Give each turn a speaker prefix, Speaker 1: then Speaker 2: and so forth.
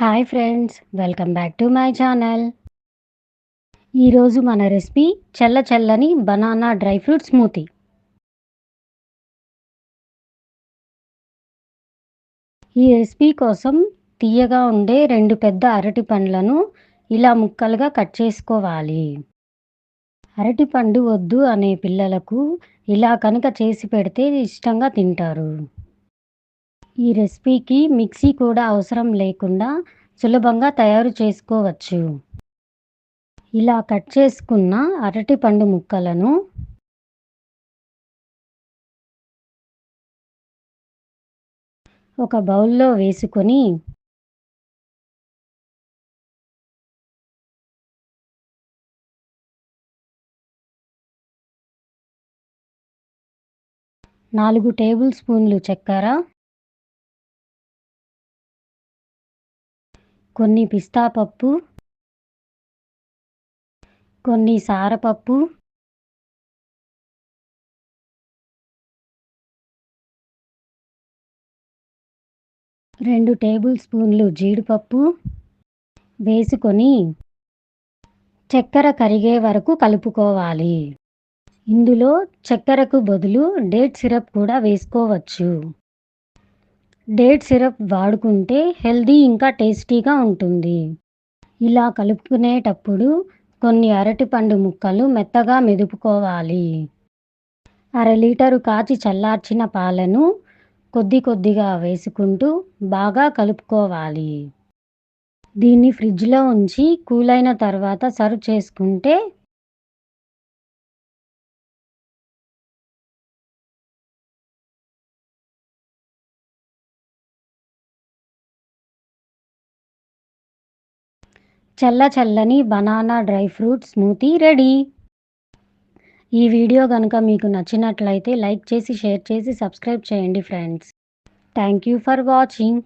Speaker 1: Hi friends welcome back to my channel. ఈరోజు మన recipe చల్ల చల్లని బనానా డ్రై ఫ్రూట్ స్మూతీ. ఈ రెసిపీ కోసం తీయగా ఉండే రెండు పెద్ద అరటి పండ్లను ఇలా ముక్కలుగా కట్ చేసుకోవాలి. అరటి పండు వద్దు అనే పిల్లలకు ఇలా కనుక చేసి పెడితే ఇష్టంగా తింటారు. ఈ రెసిపీకి మిక్సీ కూడా అవసరం లేకుండా సులభంగా తయారు చేసుకోవచ్చు. ఇలా కట్ చేసుకున్న అరటి పండు ముక్కలను ఒక బౌల్లో వేసుకొని నాలుగు టేబుల్ స్పూన్లు చక్కెర కొన్ని పిస్తా పప్పు కొన్ని సారపప్పు రెండు టేబుల్ స్పూన్లు జీడిపప్పు వేసుకొని చక్కెర కరిగే వరకు కలుపుకోవాలి. ఇందులో చక్కెరకు బదులు డేట్ సిరప్ కూడా వేసుకోవచ్చు. డేట్ సిరప్ వాడుకుంటే హెల్దీ ఇంకా టేస్టీగా ఉంటుంది. ఇలా కలుపుకునేటప్పుడు కొన్ని అరటిపండు ముక్కలు మెత్తగా మెదుపుకోవాలి. అర లీటరు కాచి చల్లార్చిన పాలను కొద్ది కొద్దిగా వేసుకుంటూ బాగా కలుపుకోవాలి. దీన్ని ఫ్రిడ్జ్లో ఉంచి కూల్ అయిన తర్వాత సర్వ్ చేసుకుంటే చల్ల చల్లని banana dry fruit smoothie ready. ఈ వీడియో కనుక మీకు నచ్చినట్లయితే లైక్ చేసి షేర్ చేసి సబ్స్క్రైబ్ చేయండి friends. Thank you for watching.